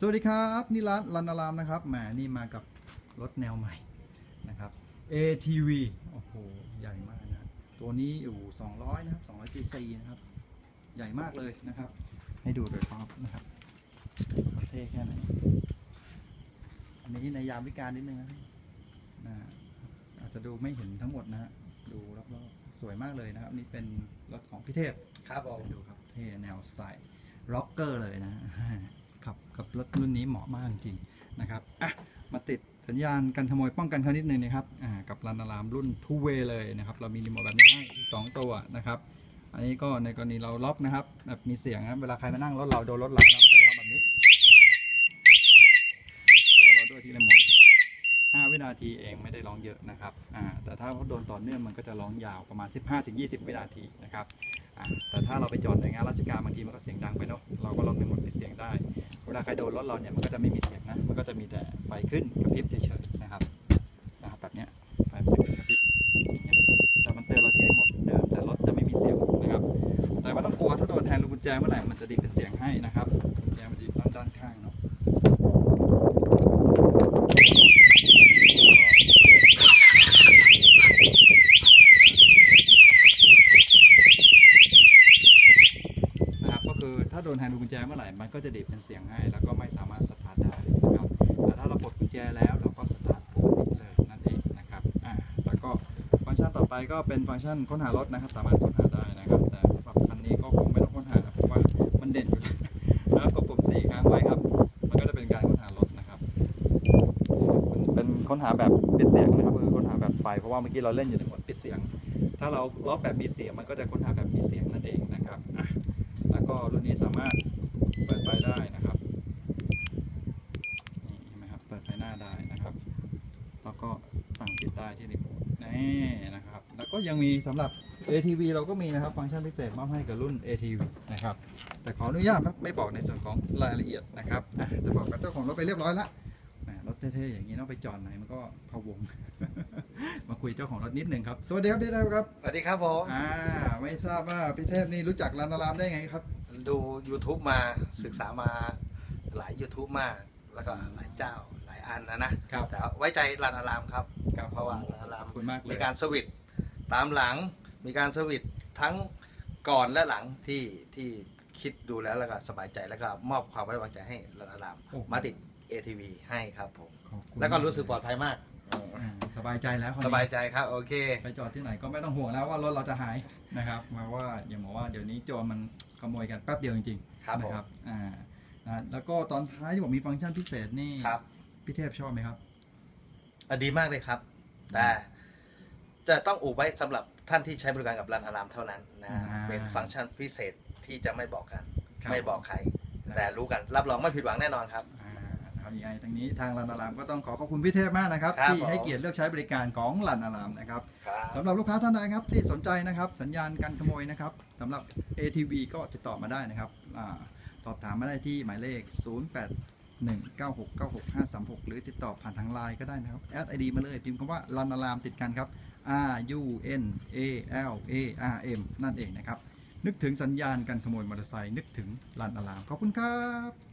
สวัสดีครับนี่ร้านลันอารามนะครับแหมนี่มากับรถแนวใหม่นะครับ ATV โอ้โหใหญ่มากนะตัวนี้อยู่200นะครับ200 cc นะครับ ใหญ่มากเลยนะครับ ให้ดูโดยรอบนะครับเท่แค่ไหนอันนี้ในยามวิการนิดนึงนะนะอาจจะดูไม่เห็นทั้งหมดนะฮะดูรอบๆสวยมากเลยนะครับ นี่เป็นรถของพี่เทพครับผมดูครับเท่แนวสไตล์ร็อกเกอร์เลยนะ ขับกับรถรุ่นนี้เหมาะมากจริงๆนะครับอะมาติดสัญญาณกันขโมยป้องกันเขานิดนึงนะครับอ่ากับรันอารามรุ่น two way เลยนะครับเรามีรีโมทแบบนี้ให้อีกสองตัวนะครับอันนี้ก็ในกรณีเราล็อกนะครับแบบมีเสียงนะเวลาใครมานั่งรถเราโดนรถเราเราก็จะร้องแบบนี้เราด้วยที่รีโมท5วินาทีเองไม่ได้ร้องเยอะนะครับอ่าแต่ถ้าเขาโดนต่อเนื่องมันก็จะร้องยาวประมาณ 15-20 วินาทีนะครับ แต่ถ้าเราไปจอดหน่วยงานราชการบางทีมันก็เสียงดังไปเนาะเราก็ล็อกในหมดปิดเสียงได้ เวลาใครโดนรถเราเนี่ยมันก็จะไม่มีเสียงนะมันก็จะมีแต่ไฟขึ้นกระพริบเฉยๆนะครับนะครับแบบเนี้ยไฟมันจะขึ้นกระพริบแต่มันเตือนเราที่หมือนเดิมแต่รถจะไม่มีเสียงนะครับ แต่ไม่ต้องกลัวถ้าโดนแทนลูกกุญแจเมื่อไหร่มันจะดีดเป็นเสียงให้นะครับกุญแจมันจะอยู่ด้นด้านข้างเนาะนะครับก็คือถ้า โดนแทนลูกุญแจเมื่อไหร่มันก็จะดีดเป็นเสียงให้แล้วก็ไม่สามารถสตาร์ทได้นะครับแต่ถ้าเราปลดกุญแจแล้วเราก็สตาร์ทปกติเลยนั่นเองนะครับอ่าแล้วก็ฟังก์ชันต่อไปก็เป็นฟังก์ชันค้นหารถนะครับ สามารถค้นหาได้นะครับ แต่สำหรับคันนี้ก็คงไม่ต้องค้นหาเพราะว่ามันเด่นอยู่แล้วนะครับกดปุ่มสี่ค้งไว้ครับ มันก็จะเป็นการค้นหารถนะครับมันเป็นค้นหาแบบปิดเสียงนะครับคือค้นหาแบบไฟเพราะว่าเมื่อกี้เราเล่นอยู่ในโหมดปิดเสียง ถ้าเราล็อกแบบมีเสียงมันก็จะค้นหาแบบมีเสียงนั่นเองนะครับอะ รุ่นนี้สามารถเปิดไฟได้นะครับนี่เห็นไหมครับเปิดไฟหน้าได้นะครับ แล้วก็สั่งปิดได้ที่รีโมทนี่นะครับ แล้วก็ยังมีสำหรับ ATV เราก็มีนะครับ ฟังก์ชันพิเศษมอบให้กับรุ่น ATV นะครับ แต่ขออนุญาตครับไม่บอกในส่วนของรายละเอียดนะครับอะแต่บอกกับเจ้าของรถไปเรียบร้อยแล้วแหมรถเท่ๆอย่างนี้เนาะไปจอดไหนมันก็พะวง มาคุยเจ้าของรถนิดหนึ่งครับ สวัสดีครับพี่เทพครับ สวัสดีครับผม อ่า ไม่ทราบว่าพี่เทพนี่รู้จักร้านอารามได้ไงครับ ดู YouTube มาศึกษามาหลาย YouTube มาก แล้วก็หลายเจ้าหลายอันนะนะครับ แต่ไว้ใจรันอารามครับครับเพราะว่ารันอารามขอบคุณมากเลยมีการสวิตช์ตามหลัง มีการสวิตช์ทั้งก่อนและหลังที่ที่คิดดูแล้วแล้วก็สบายใจแล้วก็มอบความไว้วางใจให้รันอารามโอ้มาติด ATV ให้ครับผม ขอบคุณแล้วก็รู้สึกปลอดภัยมาก อ่าสบายใจแล้วครวสนี้ บายใจครับ โอเค ไปจอดที่ไหนก็ไม่ต้องห่วงแล้วว่ารถเราจะหายนะครับมาว่าอย่างบอกว่าเดี๋ยวนี้โจรมัน ขโมยกันแป๊บเดียวจริงๆครับผม นะครับอ่านะแล้วก็ตอนท้ายที่บอกมีฟังก์ชันพิเศษนี่ครับพี่เทพชอบไหมครับ อะดีมากเลยครับ แต่จะต้องอุบไว้สำหรับท่านที่ใช้บริการกับรันอารามเท่านั้นนะ อ่าเป็นฟังก์ชันพิเศษที่จะไม่บอกกัน ครับ ไม่บอกใครครับแต่รู้กันรับรองไม่ผิดหวังแน่นอนครับ อ่า เอาอย่างไรทางนี้ทางลันอารามก็ต้องขอขอบคุณพี่เทพมากนะครับ ครับที่ให้ผม เกียรติเลือกใช้บริการของลันอารามนะครับครับ สำหรับลูกค้าท่านใดครับที่สนใจนะครับ สัญญาณการขโมยนะครับสำหรับ ATV ก็ติดต่อมาได้นะครับอาสอบถามมาได้ที่หมายเลข 0819696536 หรือติดต่อผ่านทางไลน์ก็ได้นะครับแอดไอดีมาเลยพิมพ์คำว่าลันอารามติดกันครับ R U N A L A R M นั่นเองนะครับ นึกถึงสัญญาณการขโมยมอเตอร์ไซค์นึกถึงลันอารามขอบคุณครับ